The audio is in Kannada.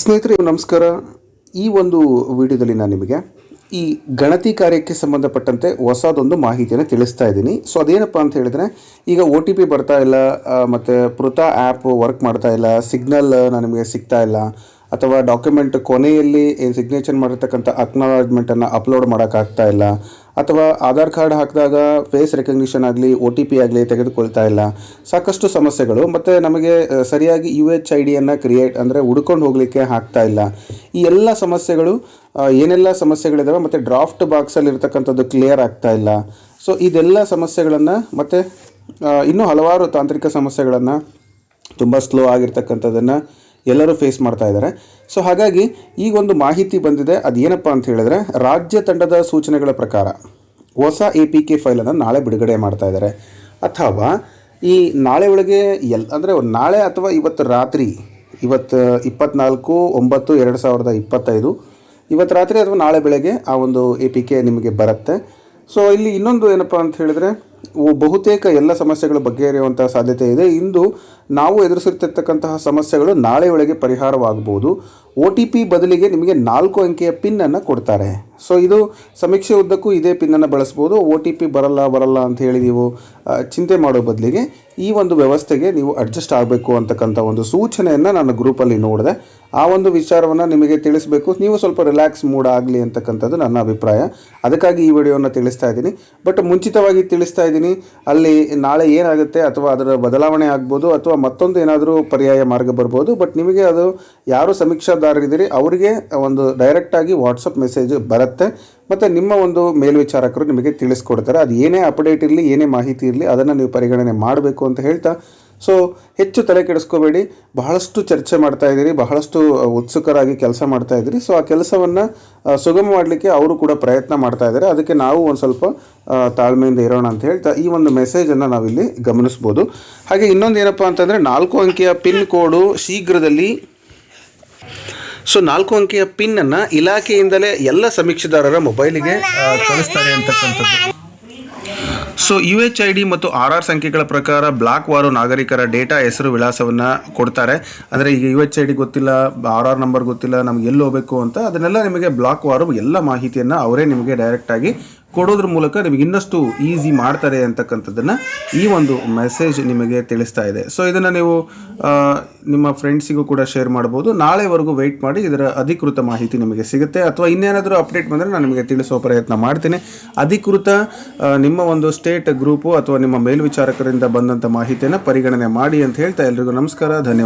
ಸ್ನೇಹಿತರೆ, ನಮಸ್ಕಾರ. ಈ ಒಂದು ವಿಡಿಯೋದಲ್ಲಿ ನಾನು ನಿಮಗೆ ಈ ಗಣತಿ ಕಾರ್ಯಕ್ಕೆ ಸಂಬಂಧಪಟ್ಟಂತೆ ಹೊಸದೊಂದು ಮಾಹಿತಿಯನ್ನು ತಿಳಿಸ್ತಾ ಇದ್ದೀನಿ. ಸೊ ಅದೇನಪ್ಪ ಅಂತ ಹೇಳಿದ್ರೆ, ಈಗ ಒ ಟಿ ಪಿ ಬರ್ತಾ ಇಲ್ಲ ಮತ್ತು ಪೃಥಾ ಆ್ಯಪ್ ವರ್ಕ್ ಮಾಡ್ತಾ ಇಲ್ಲ, ಸಿಗ್ನಲ್ ನಿಮಗೆ ಸಿಗ್ತಾ ಇಲ್ಲ. ಅಥವಾ ಡಾಕ್ಯುಮೆಂಟ್ ಕೊನೆಯಲ್ಲಿ ಸಿಗ್ನೇಚರ್ ಮಾಡಿರ್ತಕ್ಕಂಥ ಅಕ್ನಾಲಜ್ಮೆಂಟನ್ನು ಅಪ್ಲೋಡ್ ಮಾಡೋಕ್ಕಾಗ್ತಾ ಇಲ್ಲ, ಅಥವಾ ಆಧಾರ್ ಕಾರ್ಡ್ ಹಾಕಿದಾಗ ಫೇಸ್ ರೆಕಗ್ನಿಷನ್ ಆಗಲಿ ಒ ಟಿ ಪಿ ಆಗಲಿ ತೆಗೆದುಕೊಳ್ತಾ ಇಲ್ಲ, ಸಾಕಷ್ಟು ಸಮಸ್ಯೆಗಳು. ಮತ್ತು ನಮಗೆ ಸರಿಯಾಗಿ ಯು ಎಚ್ ಐ ಡಿಯನ್ನು ಕ್ರಿಯೇಟ್ ಅಂದರೆ ಹುಡ್ಕೊಂಡು ಹೋಗಲಿಕ್ಕೆ ಆಗ್ತಾ ಇಲ್ಲ. ಈ ಎಲ್ಲ ಸಮಸ್ಯೆಗಳು ಏನೆಲ್ಲ ಸಮಸ್ಯೆಗಳಿದಾವೆ ಮತ್ತು ಡ್ರಾಫ್ಟ್ ಬಾಕ್ಸಲ್ಲಿ ಇರ್ತಕ್ಕಂಥದ್ದು ಕ್ಲಿಯರ್ ಆಗ್ತಾ ಇಲ್ಲ. ಸೊ ಇದೆಲ್ಲ ಸಮಸ್ಯೆಗಳನ್ನು ಮತ್ತು ಇನ್ನೂ ಹಲವಾರು ತಾಂತ್ರಿಕ ಸಮಸ್ಯೆಗಳನ್ನು ತುಂಬ ಸ್ಲೋ ಆಗಿರ್ತಕ್ಕಂಥದ್ದನ್ನು ಎಲ್ಲರೂ ಫೇಸ್ ಮಾಡ್ತಾ ಇದ್ದಾರೆ. ಸೊ ಹಾಗಾಗಿ ಈ ಒಂದು ಮಾಹಿತಿ ಬಂದಿದೆ. ಅದೇನಪ್ಪ ಅಂತ ಹೇಳಿದ್ರೆ, ರಾಜ್ಯ ತಂಡದ ಸೂಚನೆಗಳ ಪ್ರಕಾರ ಹೊಸ ಎ ಪಿ ಕೆ ಫೈಲನ್ನು ನಾಳೆ ಬಿಡುಗಡೆ ಮಾಡ್ತಾ ಇದ್ದಾರೆ. ಅಥವಾ ಈ ನಾಳೆ ಒಳಗೆ ಎಲ್, ಅಂದರೆ ನಾಳೆ ಅಥವಾ ಇವತ್ತು ರಾತ್ರಿ, ಇವತ್ತು ಇಪ್ಪತ್ನಾಲ್ಕು ಒಂಬತ್ತು ಎರಡು ಸಾವಿರದ ಇಪ್ಪತ್ತೈದು, ಇವತ್ತು ರಾತ್ರಿ ಅಥವಾ ನಾಳೆ ಬೆಳಗ್ಗೆ ಆ ಒಂದು ಎ ಪಿ ಕೆ ನಿಮಗೆ ಬರುತ್ತೆ. ಸೊ ಇಲ್ಲಿ ಇನ್ನೊಂದು ಏನಪ್ಪ ಅಂತ ಹೇಳಿದ್ರೆ ಬಹುತೇಕ ಎಲ್ಲ ಸಮಸ್ಯೆಗಳು ಬಗೆಹರಿಯುವಂತಹ ಸಾಧ್ಯತೆ ಇದೆ. ಇಂದು ನಾವು ಎದುರಿಸುತ್ತಿರ್ತಕ್ಕಂತಹ ಸಮಸ್ಯೆಗಳು ನಾಳೆಯೊಳಗೆ ಪರಿಹಾರವಾಗಬಹುದು. ಒ ಟಿ ಪಿ ಬದಲಿಗೆ ನಿಮಗೆ ನಾಲ್ಕು ಅಂಕೆಯ ಪಿನ್ನನ್ನು ಕೊಡ್ತಾರೆ. ಸೊ ಇದು ಸಮೀಕ್ಷೆ ಉದ್ದಕ್ಕೂ ಇದೇ ಪಿನ್ನನ್ನು ಬಳಸ್ಬೋದು ಒ ಟಿ ಪಿ ಬರಲ್ಲ ಬರಲ್ಲ ಅಂತ ಹೇಳಿ ನೀವು ಚಿಂತೆ ಮಾಡೋ ಬದಲಿಗೆ ಈ ಒಂದು ವ್ಯವಸ್ಥೆಗೆ ನೀವು ಅಡ್ಜಸ್ಟ್ ಆಗಬೇಕು ಅಂತಕ್ಕಂಥ ಒಂದು ಸೂಚನೆಯನ್ನು ನಾನು ಗ್ರೂಪಲ್ಲಿ ನೋಡಿದೆ. ಆ ಒಂದು ವಿಚಾರವನ್ನು ನಿಮಗೆ ತಿಳಿಸಬೇಕು. ನೀವು ಸ್ವಲ್ಪ ರಿಲ್ಯಾಕ್ಸ್ ಮೂಡ್ ಆಗಲಿ ಅಂತಕ್ಕಂಥದ್ದು ನನ್ನ ಅಭಿಪ್ರಾಯ. ಅದಕ್ಕಾಗಿ ಈ ವಿಡಿಯೋನ ತಿಳಿಸ್ತಾ ಇದ್ದೀನಿ. ಬಟ್ ಮುಂಚಿತವಾಗಿ ತಿಳಿಸ್ತಾ ಇದ್ದೀನಿ, ಅಲ್ಲಿ ನಾಳೆ ಏನಾಗುತ್ತೆ ಅಥವಾ ಅದರ ಬದಲಾವಣೆ ಆಗ್ಬೋದು ಅಥವಾ ಮತ್ತೊಂದು ಏನಾದರೂ ಪರ್ಯಾಯ ಮಾರ್ಗ ಬರ್ಬೋದು. ಬಟ್ ನಿಮಗೆ ಅದು ಯಾರು ಸಮೀಕ್ಷಾದಾರರಿದ್ದೀರಿ, ಅವರಿಗೆ ಒಂದು ಡೈರೆಕ್ಟಾಗಿ ವಾಟ್ಸಪ್ ಮೆಸೇಜ್ ಬರುತ್ತೆ. ಮತ್ತು ನಿಮ್ಮ ಒಂದು ಮೇಲ್ವಿಚಾರಕರು ನಿಮಗೆ ತಿಳಿಸ್ಕೊಡ್ತಾರೆ. ಅದು ಏನೇ ಅಪ್ಡೇಟ್ ಇರಲಿ, ಏನೇ ಮಾಹಿತಿ ಇರಲಿ, ಅದನ್ನು ನೀವು ಪರಿಗಣನೆ ಮಾಡಬೇಕು ಅಂತ ಹೇಳ್ತಾ ಸೊ ಹೆಚ್ಚು ತಲೆ ಕೆಡಿಸ್ಕೋಬೇಡಿ. ಬಹಳಷ್ಟು ಚರ್ಚೆ ಮಾಡ್ತಾ ಇದ್ದೀರಿ, ಬಹಳಷ್ಟು ಉತ್ಸುಕರಾಗಿ ಕೆಲಸ ಮಾಡ್ತಾ ಇದ್ದೀರಿ. ಸೊ ಆ ಕೆಲಸವನ್ನು ಸುಗಮ ಮಾಡಲಿಕ್ಕೆ ಅವರು ಕೂಡ ಪ್ರಯತ್ನ ಮಾಡ್ತಾ ಇದ್ದಾರೆ. ಅದಕ್ಕೆ ನಾವು ಒಂದು ಸ್ವಲ್ಪ ತಾಳ್ಮೆಯಿಂದ ಇರೋಣ ಅಂತ ಹೇಳ್ತಾ ಈ ಒಂದು ಮೆಸೇಜನ್ನು ನಾವಿಲ್ಲಿ ಗಮನಿಸ್ಬೋದು. ಹಾಗೆ ಇನ್ನೊಂದು ಏನಪ್ಪ ಅಂತಂದರೆ ನಾಲ್ಕು ಅಂಕಿಯ ಪಿನ್ ಕೋಡು ಶೀಘ್ರದಲ್ಲಿ ಸೊ ನಾಲ್ಕು ಅಂಕಿಯ ಪಿನ್ನನ್ನು ಇಲಾಖೆಯಿಂದಲೇ ಎಲ್ಲ ಸಮೀಕ್ಷೆದಾರರ ಮೊಬೈಲಿಗೆ ಕಳಿಸ್ತಾರೆ ಅಂತಕ್ಕಂಥದ್ದು. So U H I D ಮತ್ತು ಆರ್ ಆರ್ ಸಂಖ್ಯೆಗಳ ಪ್ರಕಾರ ಬ್ಲಾಕ್ ವಾರು ನಾಗರಿಕರ ಡೇಟಾ ಹೆಸರು ವಿಳಾಸವನ್ನು ಕೊಡ್ತಾರೆ. ಅಂದರೆ ಈಗ ಯು ಎಚ್ ಐ ಡಿ ಗೊತ್ತಿಲ್ಲ ಆರ್ ಆರ್ ನಂಬರ್ ಗೊತ್ತಿಲ್ಲ, ನಮ್ಗೆ ಎಲ್ಲಿ ಹೋಗಬೇಕು ಅಂತ ಅದನ್ನೆಲ್ಲ ನಿಮಗೆ ಬ್ಲಾಕ್ ವಾರು ಎಲ್ಲ ಮಾಹಿತಿಯನ್ನು ಅವರೇ ನಿಮಗೆ ಡೈರೆಕ್ಟಾಗಿ ಕೊಡೋದ್ರ ಮೂಲಕ ನಿಮಗೆ ಇನ್ನಷ್ಟು ಈಸಿ ಮಾಡ್ತಾರೆ ಅಂತಕ್ಕಂಥದ್ದನ್ನು ಈ ಒಂದು ಮೆಸೇಜ್ ನಿಮಗೆ ತಿಳಿಸ್ತಾ ಇದೆ. ಸೊ ಇದನ್ನು ನೀವು ನಿಮ್ಮ ಫ್ರೆಂಡ್ಸಿಗೂ ಕೂಡ ಶೇರ್ ಮಾಡ್ಬೋದು. ನಾಳೆವರೆಗೂ ವೆಯ್ಟ್ ಮಾಡಿ ಇದರ ಅಧಿಕೃತ ಮಾಹಿತಿ ನಿಮಗೆ ಸಿಗುತ್ತೆ. ಅಥವಾ ಇನ್ನೇನಾದರೂ ಅಪ್ಡೇಟ್ ಬಂದರೆ ನಾನು ನಿಮಗೆ ತಿಳಿಸೋ ಪ್ರಯತ್ನ ಮಾಡ್ತೀನಿ. ಅಧಿಕೃತ ನಿಮ್ಮ ಒಂದು ಸ್ಟೇಟ್ ಗ್ರೂಪು ಅಥವಾ ನಿಮ್ಮ ಮೇಲ್ವಿಚಾರಕರಿಂದ ಬಂದಂಥ ಮಾಹಿತಿಯನ್ನು ಪರಿಗಣನೆ ಮಾಡಿ ಅಂತ ಹೇಳ್ತಾ ಎಲ್ರಿಗೂ ನಮಸ್ಕಾರ. ಧನ್ಯವಾದ.